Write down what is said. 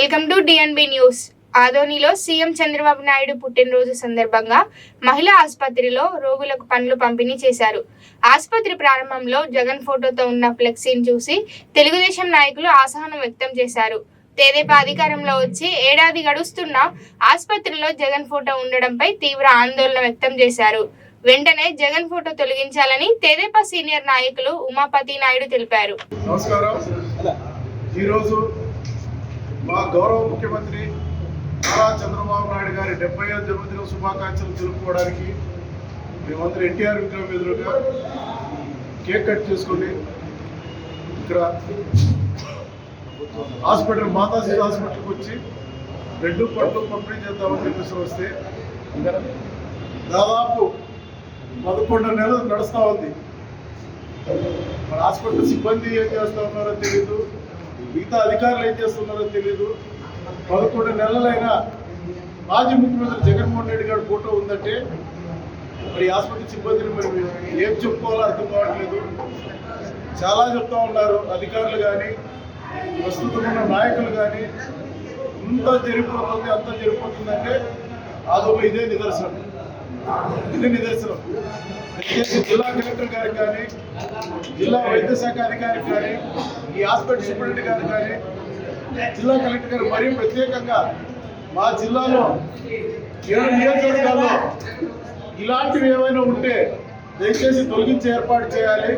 Welcome to DNB news ఆదోనిలో CM Chandrababu Naidu పుట్టినరోజు సందర్భంగా మహిళా ఆసుపత్రిలో రోగులకు పనులు పంపిణీ చేశారు. ఆసుపత్రి ప్రారంభంలో జగన్ ఫోటోతో ఉన్న ఫ్లెక్సీని చూసి తెలుగుదేశం నాయకులు అసహనం వ్యక్తం చేశారు. తెదేపా అధికారంలో వచ్చి ఏడాది గడుస్తున్నా ఆసుపత్రిలో జగన్ ఫోటో ఉండడంపై తీవ్ర ఆందోళన వ్యక్తం చేశారు. వెంటనే జగన్ ఫోటో తొలగించాలని తెదేపా సీనియర్ నాయకులు ఉమాపతి నాయుడు తెలిపారు. నమస్కారం. ఈరోజు మా గౌరవ ముఖ్యమంత్రి నారా చంద్రబాబు నాయుడు గారి డెబ్బై ఐదు జన్మదిన శుభాకాంక్షలు తెలుపుకోవడానికి మేమందరం ఎన్టీఆర్ విగ్రహం ఎదురుగా కేక్ కట్ చేసుకొని ఇక్కడ హాస్పిటల్ మాతాజీ హాస్పిటల్కి వచ్చి రెండు పట్టు పంపిణీ చేద్దామని చెప్పేసి వస్తే దాదాపు పదకొండు నెలలు నడుస్తూ ఉంది. మన హాస్పిటల్ సిబ్బంది ఏం చేస్తా ఉన్నారో తెలియదు మిగతా అధికారులు ఏం చేస్తున్నారో తెలియదు పదకొండు నెలలైనా మాజీ ముఖ్యమంత్రి జగన్మోహన్ రెడ్డి గారి ఫోటో ఉందంటే మరి ఆసుపత్రి సిబ్బందిని మరి ఏం చెప్పుకోవాలో అర్థం కావట్లేదు. చాలా చెప్తా ఉన్నారు అధికారులు కానీ ప్రస్తుతం ఉన్న నాయకులు కానీ ఇంత జరిగిపోతుంది అంత జరిగిపోతుందంటే అదొక ఇదే నిదర్శనం. ఇదే నిదర్శనం జిల్లా కలెక్టర్ గారికి కానీ జిల్లా వైద్య శాఖ అధికారికి కానీ ఈ హాస్పిటల్ సూపరింటెండెంట్ గారు కానీ జిల్లా కలెక్టర్ గారు మరీ ప్రత్యేకంగా మా జిల్లాలో ఏడు నియోజకవర్గాల్లో ఇలాంటివి ఏమైనా ఉంటే దయచేసి తొలగించి ఏర్పాటు చేయాలి.